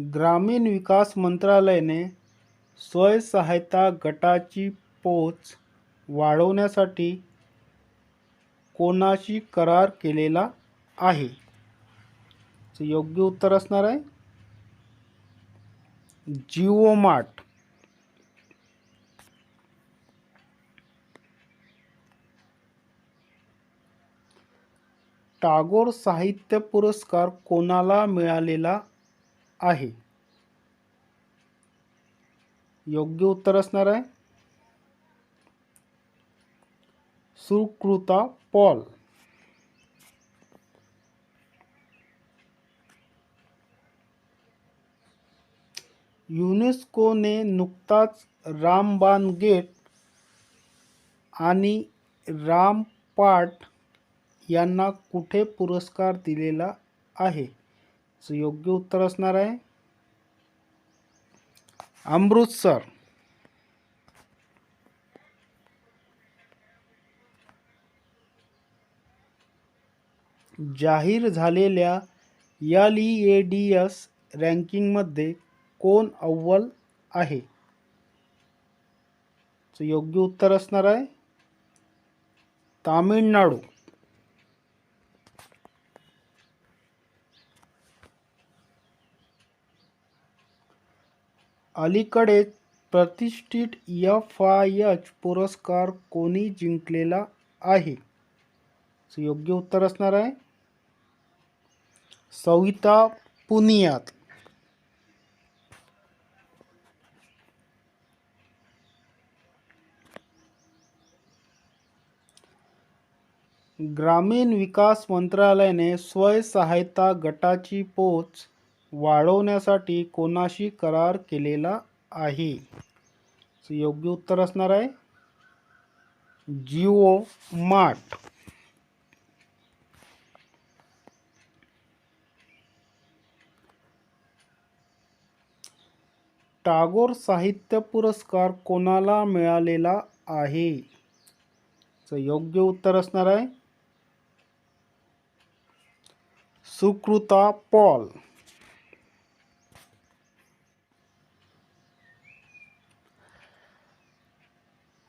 ग्रामीण विकास मंत्रालयाने स्वयंसहायता गटाची पोच वाढवण्यासाठी कोणाशी करार केलेला आहे? योग्य उत्तर असणार आहे. जिओमार्ट टागोर साहित्य पुरस्कार कोणाला मिळालेला आहे. योग्य उत्तर असणार आहे. सुकृता पॉल. युनेस्कोने नुकताच रामबान गेट आणि रामपाट यांना कुठे पुरस्कार दिलेला आहे? याचं योग्य उत्तर असणार आहे. अमृतसर जाहीर झालेल्या L E A D S रँकिंगमध्ये कोण अव्वल आहे? योग्य उत्तर असणार आहे. तामिळनाडू. अलीकडेच प्रतिष्ठित एफ आय एच पुरस्कार कोणी जिंकलेला आहे? योग्य उत्तर असणार आहे. सविता पुनियात. ग्रामीण विकास मंत्रालयाने स्वयंसहायता गटाची पोच वाढवण्यासाठी कोणाशी करार केलेला आहे? योग्य उत्तर असणार आहे. जिओ मार्ट. टागोर साहित्य पुरस्कार कोणाला मिळालेला आहे? योग्य उत्तर असणार आहे. सुकृता पॉल.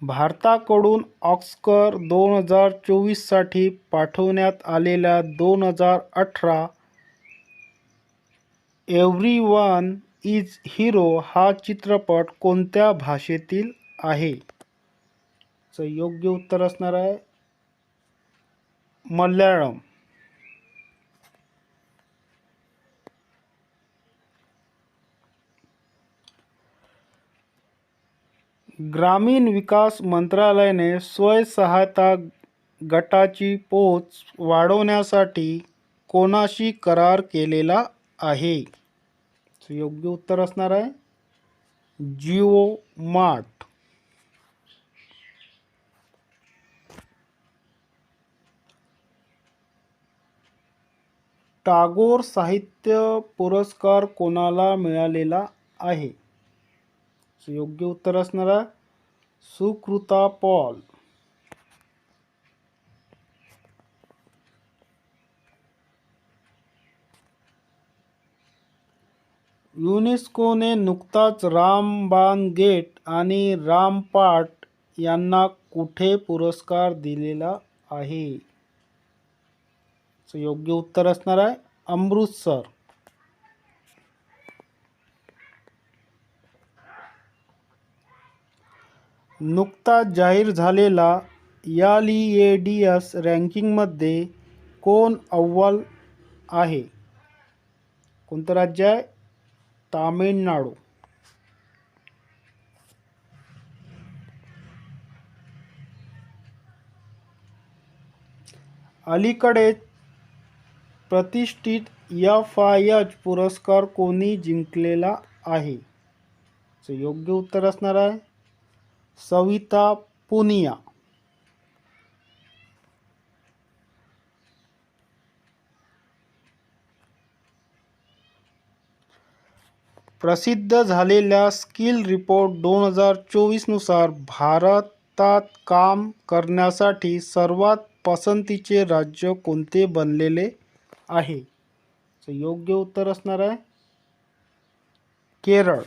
भारताकडून ऑक्सकर दोन हजार चोवीससाठी पाठवण्यात आलेल्या दोन हजार अठरा एव्हरी वन इज हिरो हा चित्रपट कोणत्या भाषेतील आहे? योग्य उत्तर असणार आहे. मल्याळम. ग्रामीण विकास मंत्रालयाने स्वयंसहायता गटाची पोच वाढवण्यासाठी कोणाशी करार केलेला आहे? योग्य उत्तर असणार आहे. जिओ मार्ट. टागोर साहित्य पुरस्कार कोणाला मिळालेला आहे? योग्य उत्तर असणार आहे सुकृता पॉल. युनेस्कोने नुकताच रामबान गेट आणि रामपाट यांना कुठे पुरस्कार दिलेला आहे? योग्य उत्तर असणार आहे अमृतसर. नुकताच जाहीर झालेला या ई ए डी एस रँकिंगमध्ये कोण अव्वल आहे? कोणतं राज्य आहे? तामिळनाडू. अलीकडेच प्रतिष्ठित एफ आय एच पुरस्कार कोणी जिंकलेला आहे? योग्य उत्तर असणार आहे. सविता पुनिया। प्रसिद्ध झालेल्या स्किल रिपोर्ट दोन हजार चोवीसनुसार भारतात काम करण्यासाठी सर्वात पसंतीचे राज्य कोणते बनलेले आहे? योग्य उत्तर असणार आहे केरळ.